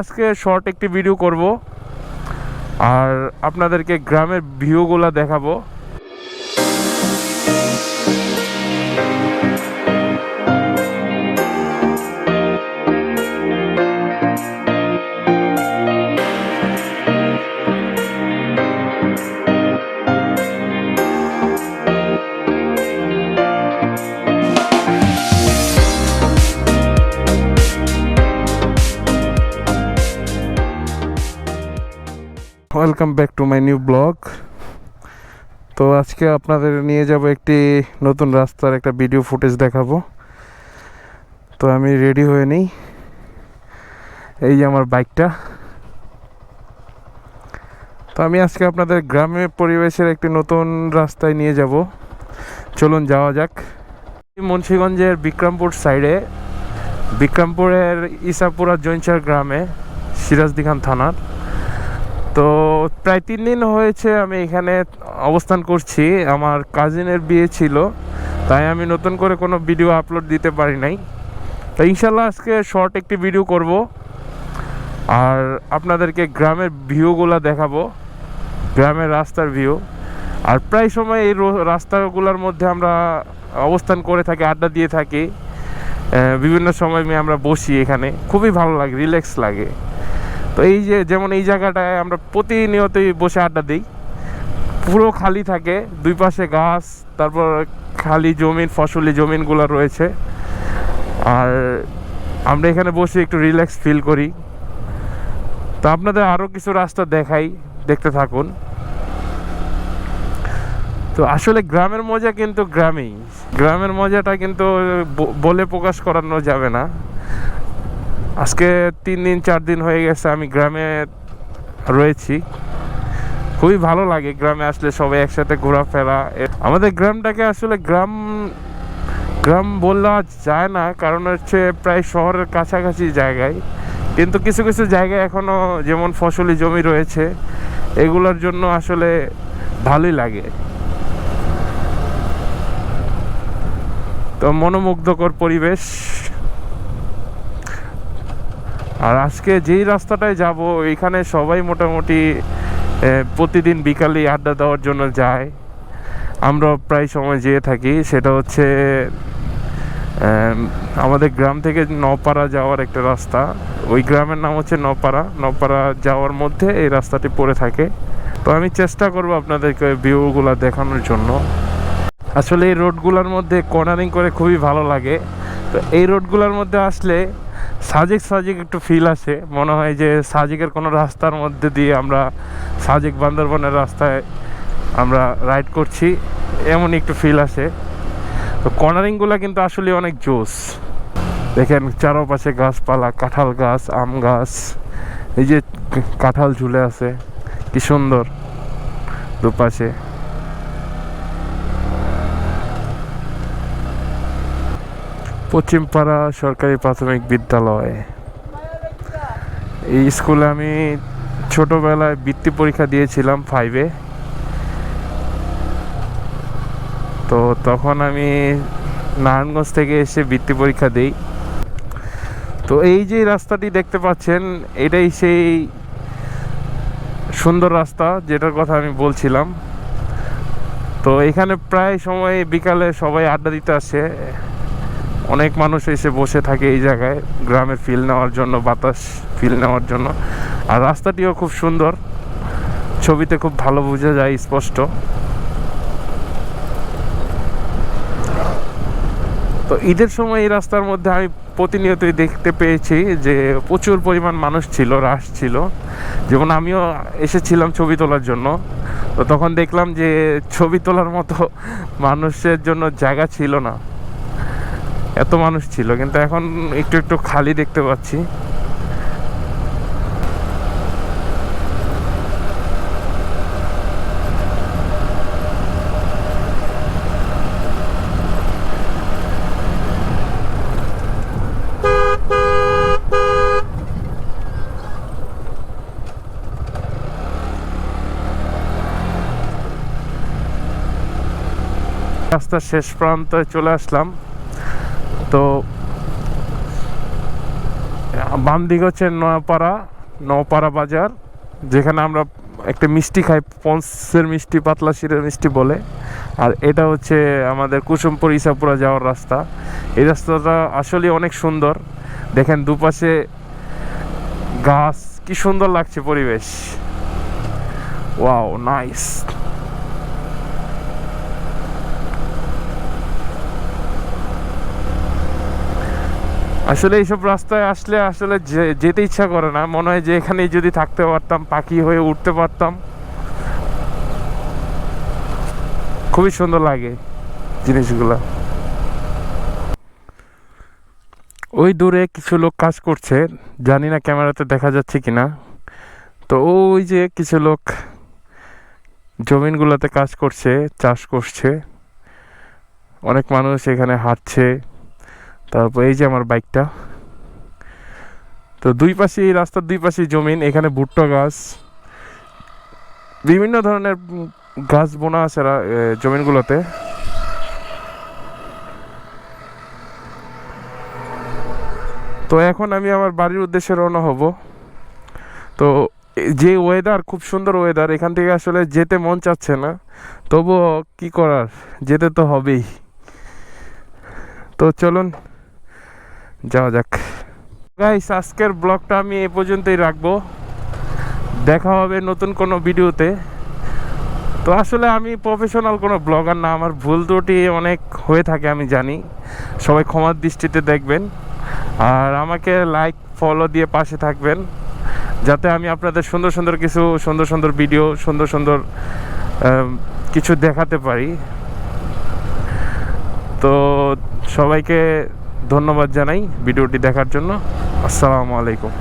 আজকে শর্ট একটি ভিডিও করব। আর আপনাদেরকে গ্রামের ভিউগুলো দেখাবো। Welcome back to my new blog তো আজকে আপনাদের নিয়ে যাব একটি নতুন রাস্তার একটা ভিডিও ফুটেজ দেখাবো। তো আমি রেডি হয়ে নিই। এই যে আমার বাইকটা তো আমি আজকে আপনাদের গ্রামের পরিবেশের একটি নতুন রাস্তায় নিয়ে যাব। চলুন যাওয়া যাক। মুন্সীগঞ্জের বিক্রমপুর সাইডে বিক্রমপুরের ইসাপুরা জৈনচার গ্রামে, সিরাজদিখান থানার। তো প্রায় তিন দিন হয়েছে আমি এখানে অবস্থান করছি। আমার কাজিনের বিয়ে ছিল, তাই আমি নতুন করে কোনো ভিডিও আপলোড দিতে পারি নাই। তো ইনশাল্লাহ আজকে শর্ট একটি ভিডিও করব। আর আপনাদেরকে গ্রামের ভিউগুলো দেখাবো, গ্রামের রাস্তার ভিউ আর প্রায় সময় এই রাস্তাগুলোর মধ্যে আমরা অবস্থান করে থাকি, আড্ডা দিয়ে থাকি। বিভিন্ন সময় আমি আমরা বসি এখানে। খুবই ভালো লাগে রিল্যাক্স লাগে। তো এই যে যেমন এই জায়গাটায় আমরা প্রতিনিয়তই বসে আড্ডা দিই, পুরো খালি থাকে, দুই পাশে গাছ, তারপর খালি জমিন, ফসলি জমিনগুলো রয়েছে। আর আমরা এখানে বসে একটু রিল্যাক্স ফিল করি। তো আপনাদের আরও কিছু রাস্তা দেখাই, দেখতে থাকুন। তো আসলে গ্রামের মজা কিন্তু গ্রামেই। গ্রামের মজাটা কিন্তু বলে প্রকাশ করানো যাবে না। আজকে তিন দিন, চার দিন হয়ে গেছে আমি গ্রামে রয়েছি। খুবই ভালো লাগে গ্রামে আসলে সবাই একসাথে ঘোরাফেরা। আমাদের গ্রামটাকে আসলে গ্রাম গ্রাম বললে যায় না, কারণ হচ্ছে প্রায় শহরের কাছাকাছি জায়গায়। কিন্তু কিছু কিছু জায়গায় এখনও যেমন ফসলি জমি রয়েছে, এগুলোর জন্য আসলে ভালোই লাগে। তো মনোমুগ্ধকর পরিবেশ। আর আজকে যেই রাস্তাটায় যাব, এখানে সবাই মোটামুটি প্রতিদিন বিকালে আড্ডা দেওয়ার জন্য যায়। আমরা প্রায় সময় যেয়ে থাকি। সেটা হচ্ছে আমাদের গ্রাম থেকে নপাড়া যাওয়ার একটা রাস্তা। ওই গ্রামের নাম হচ্ছে নপাড়া নপাড়া যাওয়ার মধ্যে এই রাস্তাটি পড়ে থাকে। তো আমি চেষ্টা করব আপনাদেরকে ভিউগুলো দেখানোর জন্য। আসলে এই রোডগুলোর মধ্যে কর্নারিং করে খুবই ভালো লাগে। তো এই রোডগুলোর মধ্যে আসলে সাজেক সাজেক একটু ফিল আসে। মনে হয় যে সাজেকের কোনো রাস্তার মধ্যে দিয়ে আমরা সাজেক বান্দরবনের রাস্তায় আমরা রাইড করছি এমন একটু ফিল আসে। তো কর্নারিংগুলো কিন্তু আসলে অনেক জোস। দেখেন চারপাশে গাছপালা, কাঁঠাল গাছ, আম গাছ, এই যে কাঁঠাল ঝুলে আছে, কি সুন্দর দুপাশে। পশ্চিমপাড়া সরকারি প্রাথমিক বিদ্যালয়। এই স্কুলে আমি ছোটবেলায় বৃত্তি পরীক্ষা দিয়েছিলাম ফাইভে তো তখন আমি নারায়ণগঞ্জ থেকে এসে বৃত্তি পরীক্ষা দিই। তো এই যে রাস্তাটি দেখতে পাচ্ছেন, এটাই সেই সুন্দর রাস্তা যেটার কথা আমি বলছিলাম। তো এখানে প্রায় সময় বিকালে সবাই আড্ডা দিতে আসে। অনেক মানুষ এসে বসে থাকে এই জায়গায়, গ্রামের ফিল নেওয়ার জন্য, বাতাস ফিল নেওয়ার জন্য। আর রাস্তাটিও খুব সুন্দর। ছবিতে খুব ভালো বোঝা যায়, স্পষ্ট। তো ঈদের সময় এই রাস্তার মধ্যে আমি প্রতিনিয়তই দেখতে পেয়েছি যে প্রচুর পরিমাণ মানুষ ছিল, রাশ ছিল। যেমন আমিও এসেছিলাম ছবি তোলার জন্য। তো তখন দেখলাম যে ছবি তোলার মতো মানুষের জন্য জায়গা ছিল না। এত মানুষ ছিল, কিন্তু এখন একটু একটু খালি দেখতে পাচ্ছি। রাস্তার শেষ প্রান্তে চলে আসলাম। তো বাম দিকে হচ্ছে নয়াপাড়া নপাড়া বাজার, যেখানে আমরা একটা মিষ্টি খাই পঞ্চের মিষ্টি, পাতলা শিরের মিষ্টি বলে। আর এটা হচ্ছে আমাদের কুসুমপুর ইসাপুরা যাওয়ার রাস্তা। এই রাস্তাটা আসলে অনেক সুন্দর। দেখেন দুপাশে গাছ, কি সুন্দর লাগছে পরিবেশ। Wow, nice. আসলে এইসব রাস্তায় আসলে আসলে যেতে ইচ্ছা করে না। মনে হয় যে এখানেই যদি থাকতে পারতাম, পাখি হয়ে উঠতে পারতাম। খুবই সুন্দর লাগে জিনিসগুলো। ওই দূরে কিছু লোক কাজ করছে। জানি না ক্যামেরাতে দেখা যাচ্ছে কিনা। তো ওই যে কিছু লোক জমিনগুলোতে কাজ করছে, চাষ করছে। অনেক মানুষ এখানে হাঁটছে। তারপর এই যে আমার বাইকটা। তো দুই পাশে, এই রাস্তার দুই পাশে জমিন, এখানে ভুট্টা গাছ। বিভিন্ন ধরনের গাছ বোনা আছে জমিনগুলোতে। তো এখন আমি আমার বাড়ির উদ্দেশ্যে রওনা হব। তো যে ওয়েদার খুব সুন্দর ওয়েদার এখান থেকে আসলে যেতে মন চাচ্ছে না। তবুও কি করার? যেতে তো হবেই। তো চলুন যাওয়া যাক। গাইস আজকের ব্লগটা আমি এ পর্যন্তই রাখব। দেখা হবে নতুন কোনো ভিডিওতে। তো আসলে আমি প্রফেশনাল কোনো ব্লগার না, আমার ভুল ত্রুটি অনেক হয়ে থাকে, আমি জানি। সবাই ক্ষমার দৃষ্টিতে দেখবেন। আর আমাকে লাইক ফলো দিয়ে পাশে থাকবেন। যাতে আমি আপনাদের সুন্দর সুন্দর কিছু, সুন্দর সুন্দর ভিডিও সুন্দর সুন্দর কিছু দেখাতে পারি। তো সবাইকে ধন্যবাদ জানাই ভিডিওটি দেখার জন্য। আসসালামু আলাইকুম।